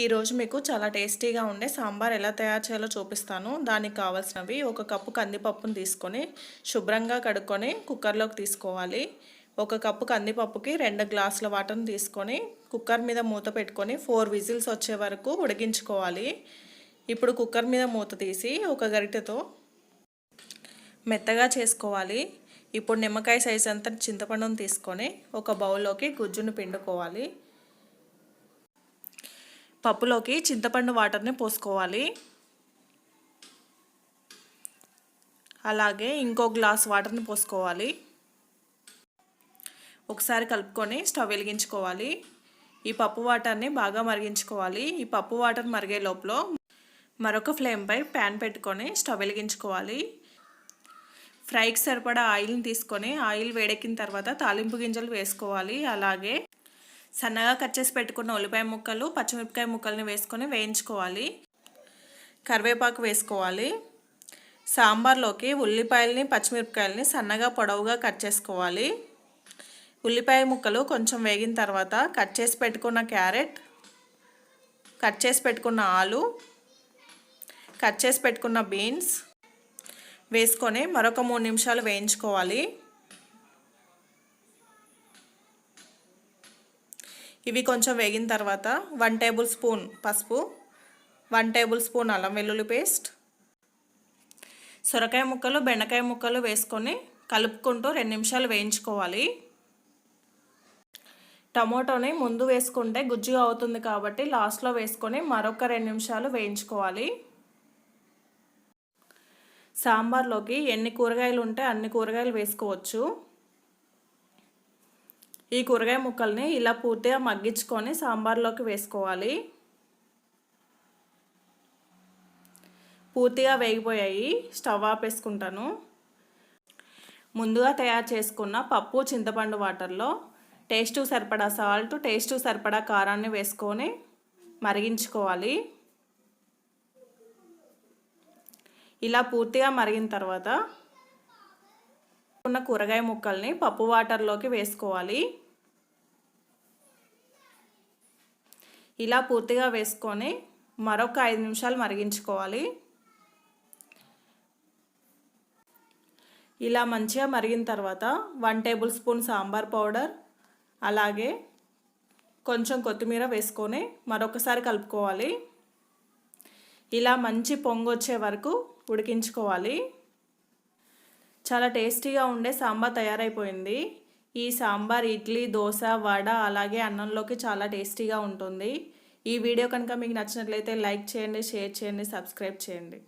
ఈరోజు మీకు చాలా టేస్టీగా ఉండే సాంబార్ ఎలా తయారు చేయాలో చూపిస్తాను. దానికి కావాల్సినవి ఒక కప్పు కందిపప్పును తీసుకొని శుభ్రంగా కడుక్కొని కుక్కర్లోకి తీసుకోవాలి. ఒక కప్పు కందిపప్పుకి రెండు గ్లాసుల వాటర్ని తీసుకొని కుక్కర్ మీద మూత పెట్టుకొని ఫోర్ విజిల్స్ వచ్చే వరకు ఉడికించుకోవాలి. ఇప్పుడు కుక్కర్ మీద మూత తీసి ఒక గరిటెతో మెత్తగా చేసుకోవాలి. ఇప్పుడు నిమ్మకాయ సైజ్ అంత చింతపండును తీసుకొని ఒక బౌల్లోకి గుజ్జును పిండుకోవాలి. పప్పులోకి చింతపండు వాటర్ని పోసుకోవాలి. అలాగే ఇంకో గ్లాస్ వాటర్ని పోసుకోవాలి. ఒకసారి కలుపుకొని స్టవ్ వెలిగించుకోవాలి. ఈ పప్పు వాటర్ని బాగా మరిగించుకోవాలి. ఈ పప్పు వాటర్ మరిగే లోపల మరొక ఫ్లేమ్పై ప్యాన్ పెట్టుకొని స్టవ్ వెలిగించుకోవాలి. ఫ్రైకి సరిపడా ఆయిల్ని తీసుకొని ఆయిల్ వేడెక్కిన తర్వాత తాలింపు గింజలు వేసుకోవాలి. అలాగే సన్నగా కట్ చేసి పెట్టుకున్న ఉల్లిపాయ ముక్కలు పచ్చిమిరపకాయ ముక్కల్ని వేసుకొని వేయించుకోవాలి. కరివేపాకు వేసుకోవాలి. సాంబార్లోకి ఉల్లిపాయలని పచ్చిమిరపకాయలని సన్నగా పొడవుగా కట్ చేసుకోవాలి. ఉల్లిపాయ ముక్కలు కొంచెం వేగిన తర్వాత కట్ చేసి పెట్టుకున్న క్యారెట్ కట్ చేసి పెట్టుకున్న ఆలు కట్ చేసి పెట్టుకున్న బీన్స్ వేసుకొని మరొక మూడు నిమిషాలు వేయించుకోవాలి. ఇవి కొంచెం వేగిన తర్వాత వన్ టేబుల్ స్పూన్ పసుపు వన్ టేబుల్ స్పూన్ అల్లం వెల్లుల్లి పేస్ట్ సొరకాయ ముక్కలు బెండకాయ ముక్కలు వేసుకొని కలుపుకుంటూ రెండు నిమిషాలు వేయించుకోవాలి. టమోటోని ముందు వేసుకుంటే గుజ్జుగా అవుతుంది కాబట్టి లాస్ట్లో వేసుకొని మరొక రెండు నిమిషాలు వేయించుకోవాలి. సాంబార్లోకి ఎన్ని కూరగాయలు ఉంటే అన్ని కూరగాయలు వేసుకోవచ్చు. ఈ కూరగాయ ముక్కల్ని ఇలా పూర్తిగా మగ్గించుకొని సాంబార్లోకి వేసుకోవాలి. పూర్తిగా వేగిపోయాయి. స్టవ్ ఆపేసుకుంటాను. ముందుగా తయారు చేసుకున్న పప్పు చింతపండు వాటర్లో టేస్ట్ సరిపడా సాల్ట్ టేస్ట్ సరిపడా కారాన్ని వేసుకొని మరిగించుకోవాలి. ఇలా పూర్తిగా మరిగిన తర్వాత ఉన్న కూరగాయ ముక్కల్ని పప్పు వాటర్లోకి వేసుకోవాలి. ఇలా పూర్తిగా వేసుకొని మరొక ఐదు నిమిషాలు మరిగించుకోవాలి. ఇలా మంచిగా మరిగిన తర్వాత one tablespoon sambar powder అలాగే కొంచెం కొత్తిమీర వేసుకొని మరొకసారి కలుపుకోవాలి. ఇలా మంచి పొంగు వచ్చే వరకు ఉడికించుకోవాలి. చాలా టేస్టీగా ఉండే సాంబార్ తయారైపోయింది. ఈ సాంబార్ ఇడ్లీ దోశ వడ అలాగే అన్నంలోకి చాలా టేస్టీగా ఉంటుంది. ఈ వీడియో కనుక మీకు నచ్చినట్లయితే లైక్ చేయండి షేర్ చేయండి సబ్స్క్రైబ్ చేయండి.